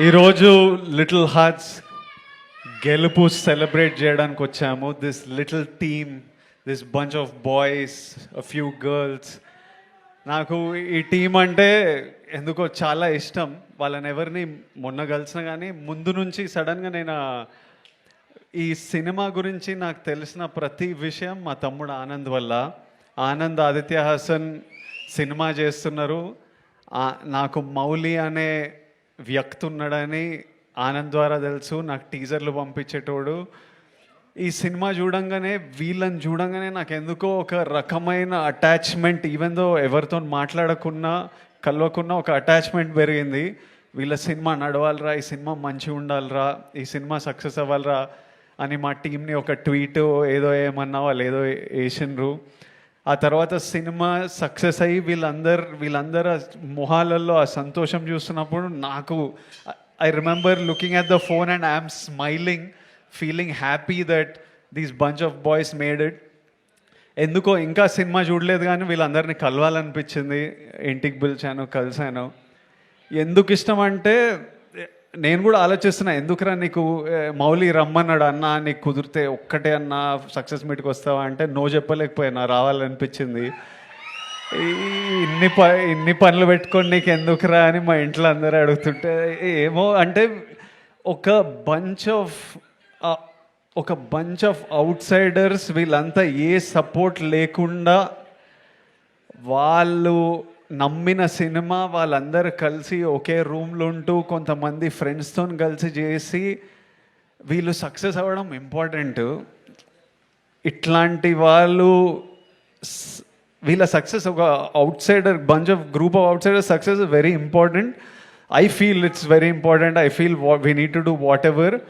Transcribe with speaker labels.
Speaker 1: ఈరోజు little hearts గెలుపు celebrate చేయడానికి వచ్చాము. This little team this bunch of boys few girls నాకు ఈ టీం అంటే ఎందుకో చాలా ఇష్టం. వాళ్ళని ఎవరిని మొన్న కలిసినా కానీ ముందు నుంచి సడన్గా నేను ఈ సినిమా గురించి నాకు తెలిసిన ప్రతి విషయం మా తమ్ముడు ఆనంద్ వల్ల. ఆనంద్ ఆదిత్య హాసన్ సినిమా చేస్తున్నారు. నాకు మౌలి అనే వ్యక్తి ఉన్నాడని ఆనంద్ ద్వారా తెలుసు నాకు టీజర్లు పంపించేటోడు. ఈ సినిమా చూడంగానే వీళ్ళని చూడంగానే నాకు ఎందుకో ఒక రకమైన అటాచ్మెంట్ ఈవెన్ దో ఎవరితో మాట్లాడకున్నా కలవకున్నా ఒక అటాచ్మెంట్ పెరిగింది. వీళ్ళ సినిమా నడవాలిరా ఈ సినిమా మంచిగా ఉండాలిరా ఈ సినిమా సక్సెస్ అవ్వాలిరా అని మా టీంని ఒక ట్వీట్ ఏదో ఏమన్నా వాళ్ళు ఏదో వేసిండ్రు ఆ తర్వాత సినిమా సక్సెస్ అయ్యి వీళ్ళందరు వీళ్ళందరూ ఆ మొహాలలో ఆ సంతోషం చూస్తున్నప్పుడు నాకు I remember looking at the phone and I'm smiling feeling happy that these bunch of boys made it. ఎందుకో ఇంకా సినిమా చూడలేదు కానీ వీళ్ళందరినీ కలవాలనిపించింది. ఇంటికి పిలిచాను కలిశాను. ఎందుకు ఇష్టం అంటే నేను కూడా ఆలోచిస్తున్నా ఎందుకురా నీకు మౌలి రమ్మన్నాడు అన్న నీకు కుదిరితే ఒక్కటే అన్న సక్సెస్ మీట్కి వస్తావా అంటే నో చెప్పలేకపోయినా రావాలనిపించింది. ఈ ఇన్ని ప ఇన్ని పనులు పెట్టుకొని నీకు ఎందుకురా అని మా ఇంట్లో అందరూ అడుగుతుంటే ఏమో అంటే ఒక బంచ్ ఆఫ్ ఒక బంచ్ ఆఫ్ అవుట్ సైడర్స్ వీళ్ళంతా ఏ సపోర్ట్ లేకుండా వాళ్ళు నమ్మిన సినిమా వాళ్ళందరూ కలిసి ఒకే రూమ్లో ఉంటూ కొంతమంది ఫ్రెండ్స్తో కలిసి చేసి వీళ్ళు సక్సెస్ అవ్వడం ఇంపార్టెంట్. ఇట్లాంటి వాళ్ళు వీళ్ళ సక్సెస్ ఒక outsider bunch of group of outsider success very important I feel it's very important I feel we need to do whatever